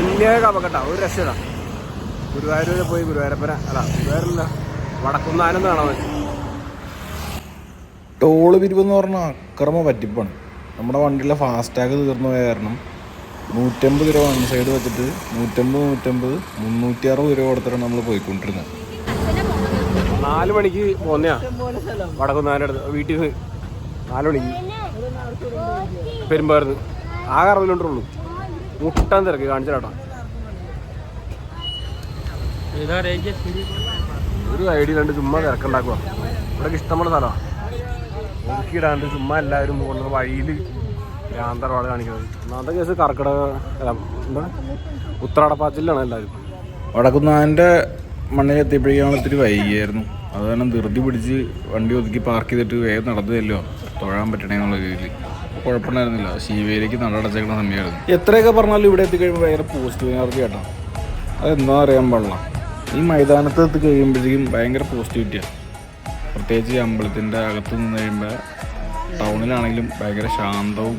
അന്യായ അപകട ഒരു രക്ഷയില്ല ഗുരുവായൂർ പോയി ഗുരുവായൂരപ്പന. അല്ല ഗുരുവായൂരല്ല വടക്കുന്നാനെന്ന് കാണാൻ പറ്റും. ടോൾ പിരിവെന്ന് പറഞ്ഞാൽ അക്രമ പറ്റിപ്പാണ്. നമ്മുടെ വണ്ടിയിലെ ഫാസ്ടാഗ് തീർന്നു പോയ കാരണം നൂറ്റമ്പത് രൂപ വൺ സൈഡ് വെച്ചിട്ട് നൂറ്റമ്പത് നൂറ്റമ്പത് മുന്നൂറ്റി അറുപത് രൂപ കൊടുത്തിട്ടാണ് നമ്മൾ പോയിക്കൊണ്ടിരുന്നത്. നാല് മണിക്ക് പോന്നെയാ. വടക്കുന്നാന്റെ അടുത്ത് വീട്ടിൽ നിന്ന് നാല് മണിക്ക്. അറുപത് കിലോമീറ്റർ ഉള്ളൂ. മുട്ടാൻ തിരക്ക് കാണിച്ചു കേട്ടോ ഒരു ഐഡിയ രണ്ട് ചുമ്മാ തിരക്കുണ്ടാക്കുക ഇവിടെ ഇഷ്ടമുള്ള സ്ഥലമാണ് ഒതുക്കിയിടാണ്ട് ചുമ്മാ എല്ലാവരും പോകുന്നത് വഴിയിൽ ഭ്രാന്തറവാട് കാണിക്കുന്നത്. ഒന്നാമത്തെ കേസ് കർക്കിടക എന്താ? ഉത്രാടപ്പാച്ചിലാണ് എല്ലാവരും. വടക്കുന്നാന്റെ മണ്ണിലെത്തിയപ്പോഴേക്കാണ് ഇത്തിരി വൈകിയായിരുന്നു. അത് കാരണം ധൃതി പിടിച്ച് വണ്ടി ഒതുക്കി പാർക്ക് ചെയ്തിട്ട് വേഗം നടന്നതല്ലോ തൊഴാൻ പറ്റണേ എന്നുള്ള രീതിയിൽ. കുഴപ്പമുണ്ടായിരുന്നില്ല. ശിവയിലേക്ക് നടടച്ചേക്കുന്ന സമയമായിരുന്നു. എത്രയൊക്കെ പറഞ്ഞാലും ഇവിടെ എത്തിക്കഴിയുമ്പോൾ ഭയങ്കര പോസിറ്റീവ് എനർജി കേട്ടോ അതെന്താ അറിയാൻ പാടില്ല. ഈ മൈതാനത്ത് എത്തി കഴിയുമ്പോഴേക്കും ഭയങ്കര പോസിറ്റിവിറ്റിയാണ് പ്രത്യേകിച്ച് ഈ അമ്പലത്തിന്റെ അകത്ത് നിന്ന് കഴിയുമ്പോൾ ടൗണിലാണെങ്കിലും ഭയങ്കര ശാന്തവും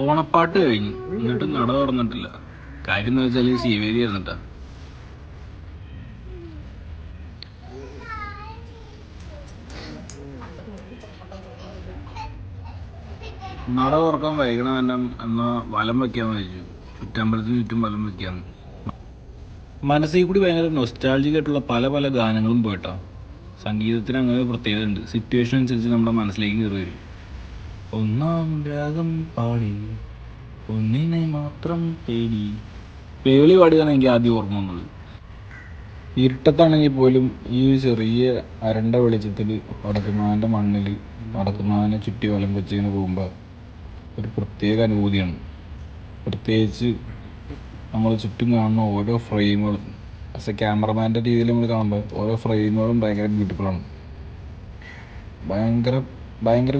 ഓണപ്പാട്ട് കഴിഞ്ഞു. എന്നിട്ട് നട തുറന്നിട്ടില്ല. കാര്യം എന്ന് വെച്ചാൽ ശിവേരി ആയിരുന്നിട്ട നട തുറക്കാൻ വൈകണം തന്നെ എന്നാ വലം വെക്കാന്ന് വെച്ചു ചുറ്റമ്പലത്തിന് ചുറ്റും വലം വെക്കാന്ന്. മനസ്സിൽ കൂടി ഭയങ്കര നൊസ്റ്റാൾജിക് ആയിട്ടുള്ള പല പല ഗാനങ്ങളും പോയിട്ടാ. സംഗീതത്തിന് അങ്ങനെ ഒരു പ്രത്യേകത ഉണ്ട്. സിറ്റുവേഷൻ അനുസരിച്ച് നമ്മുടെ മനസ്സിലേക്ക് കയറി വരും. ഒന്നാം രാഗം പാടി ഒന്നിനെ മാത്രം പേടി പേളി പാടിയതാണ് എനിക്ക് ആദ്യം ഓർമ്മ വന്നത്. ഇരുട്ടത്താണെങ്കിൽ പോലും ഈ ചെറിയ അരണ്ട വെളിച്ചത്തിൽ വടക്കുന്നാന്റെ മണ്ണിൽ വടക്കുന്നാനെ ചുറ്റി വലം വെച്ച് ഇങ്ങനെ പോകുമ്പോൾ ഒരു പ്രത്യേക അനുഭൂതിയാണ്. പ്രത്യേകിച്ച് നമ്മൾ ചുറ്റും കാണുന്ന ഓരോ ഫ്രെയിമുകളും ആസ് എ ക്യാമറമാന്റെ രീതിയിൽ നമ്മൾ കാണുമ്പോൾ ഓരോ ഫ്രെയിമുകളും ഭയങ്കര ബ്യൂട്ടിഫുള്ളാണ് ഭയങ്കര ഭയങ്കര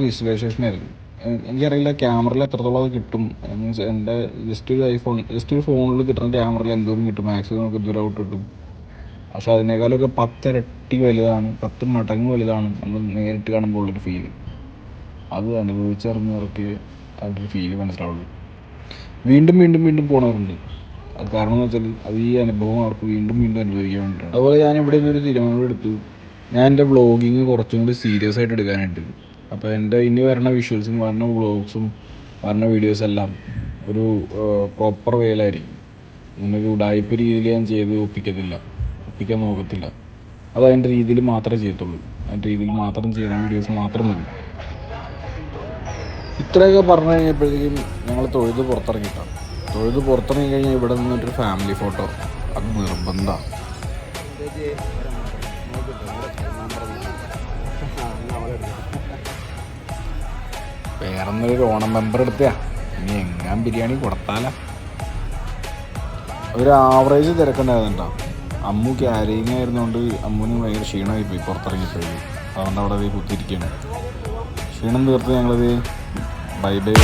എ- എനിക്കറിയില്ല ക്യാമറയിൽ എത്രത്തോളം അത് കിട്ടും. മീൻസ് എന്റെ ജസ്റ്റ് ഒരു ഐഫോൺ ജസ്റ്റ് ഒരു ഫോണിൽ കിട്ടുന്ന ക്യാമറയിൽ എന്തോരം കിട്ടും. മാക്സിമം നമുക്ക് ദൂരം ഔട്ട് കിട്ടും. പക്ഷെ അതിനേക്കാളൊക്കെ പത്തിരട്ടി വലുതാണ് പത്ത് മടങ്ങ് വലുതാണ് നമ്മൾ നേരിട്ട് കാണുമ്പോൾ ഉള്ളൊരു ഫീൽ അത് അനുഭവിച്ചറിഞ്ഞവർക്ക് അതിന്റെ ഫീൽ മനസ്സിലാവുള്ളൂ. വീണ്ടും വീണ്ടും വീണ്ടും പോണവരുണ്ട്. കാരണം എന്ന് വെച്ചാൽ അത് ഈ അനുഭവം അവർക്ക് വീണ്ടും വീണ്ടും അനുഭവിക്കാൻ വേണ്ടിയിട്ടാണ്. അതുപോലെ ഞാൻ ഇവിടെ നിന്നൊരു തീരുമാനം എടുത്തു. ഞാൻ എന്റെ വ്ളോഗിങ് കുറച്ചും കൂടി സീരിയസ് ആയിട്ട് എടുക്കാനായിട്ട് അപ്പോൾ എന്റെ ഇനി വരണ വിഷ്വൽസും വരണ വ്ളോഗ്സും വരണ വീഡിയോസ് എല്ലാം ഒരു പ്രോപ്പർ വേയിലായിരിക്കും ഇങ്ങനൊരു ഉടായ്പ രീതിയിൽ ഞാൻ ചെയ്ത് ഒപ്പിക്കത്തില്ല. ഒപ്പിക്കാൻ നോക്കത്തില്ല. അത് അതിന്റെ രീതിയിൽ മാത്രമേ ചെയ്യത്തുള്ളൂ. അതിന്റെ രീതിയിൽ മാത്രം ചെയ്യുന്ന വീഡിയോസ് മാത്രം മതി. ഇത്രയൊക്കെ പറഞ്ഞു കഴിഞ്ഞപ്പോഴത്തേക്കും ഞങ്ങൾ തൊഴുത് പുറത്തിറങ്ങിയിട്ടാണ് തൊഴുത് പുറത്തിറങ്ങി കഴിഞ്ഞാൽ ഇവിടെ നിന്നിട്ടൊരു ഫാമിലി ഫോട്ടോ അത് നിർബന്ധമാണ് വേറൊന്നൊരു ഓണം മെമ്പർ എടുത്തയാ. ഇനി എങ്ങാൻ ബിരിയാണി കൊടുത്താല. ഒരു ആവറേജ് തിരക്കുണ്ടായിരുന്നുണ്ടോ അമ്മു ക്യാരിങ് ആയിരുന്നുകൊണ്ട് അമ്മുവിന് ഭയങ്കര ക്ഷീണമായി പോയി പുറത്തിറങ്ങിപ്പോയി അതുകൊണ്ട് അവിടെ പോയി കുത്തിയിരിക്കുകയാണ് ക്ഷീണം തീർത്ത് ഞങ്ങളത് ബൈ ബൈ